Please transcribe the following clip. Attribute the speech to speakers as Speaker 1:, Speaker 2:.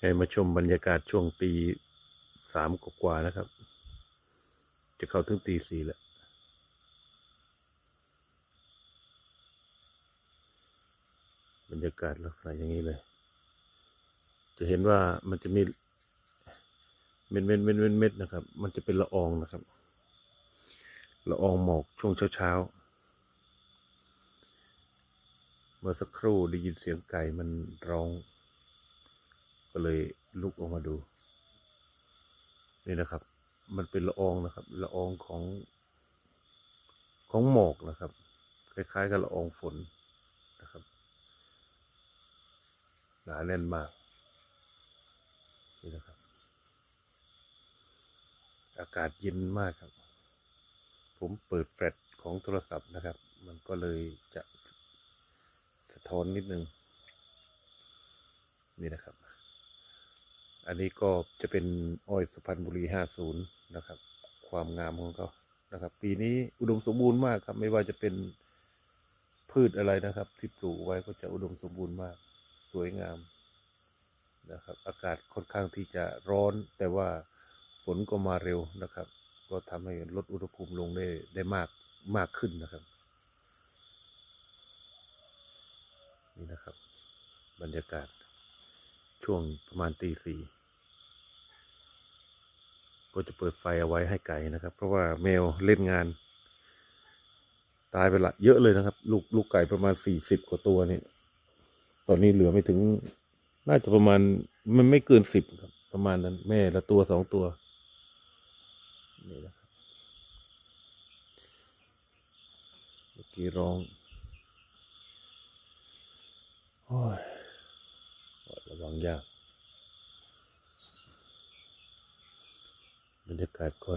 Speaker 1: ให้มาชมบรรยากาศช่วงตีสามกว่านะครับ จะเข้าถึงตีสี่แล้วบรรยากาศลักษณะอย่างนี้เลย จะเห็นว่ามันจะมีเม็ดเม็ดเม็ดเม็ดเม็ดนะครับ มันจะเป็นละอองนะครับ ละอองหมอกช่วงเช้าๆเมื่อสักครู่ได้ยินเสียงไก่มันร้อง ก็เลยลุกออกมาดู นี่นะครับ มันเป็นละอองนะครับ ละอองของของหมอกนะครับ คล้ายๆ กับละอองฝนนะครับหนาแน่นมาก นี่นะครับ อากาศเย็นมากครับ ผมเปิดแฟลชของโทรศัพท์นะครับ มันก็เลยจะสะท้อนนิดนึง นี่นะครับ อันนี้ก็จะเป็นอ้อยสุพรรณบุรี 50 นะครับ ความงามของเขานะครับ ปีนี้อุดมสมบูรณ์มากครับ ไม่ว่าจะเป็นพืชอะไรนะครับ ที่ปลูกไว้ก็จะอุดมสมบูรณ์มาก สวยงามนะครับ อากาศค่อนข้างที่จะร้อน แต่ว่าฝนก็มาเร็วนะครับ ก็ทำให้ลดอุณหภูมิลงได้ได้มากมากขึ้นนะครับ นี่นะครับ บรรยากาศ ช่วงประมาณตีสี่ก็จะเปิดไฟเอาไว้ให้ไก่นะครับ เพราะว่าแมวเล่นงาน ตายไปละเยอะเลยนะครับ ลูกลูกไก่ประมาณสี่สิบกว่าตัวเนี่ยตอนนี้เหลือไม่ถึง น่าจะประมาณมันไม่เกินสิบครับประมาณนั้นแม่ละตัวสองตัวนี่นะครับเมื่อกี้ร้องโอ้ย หวังยากบรรยากาศก็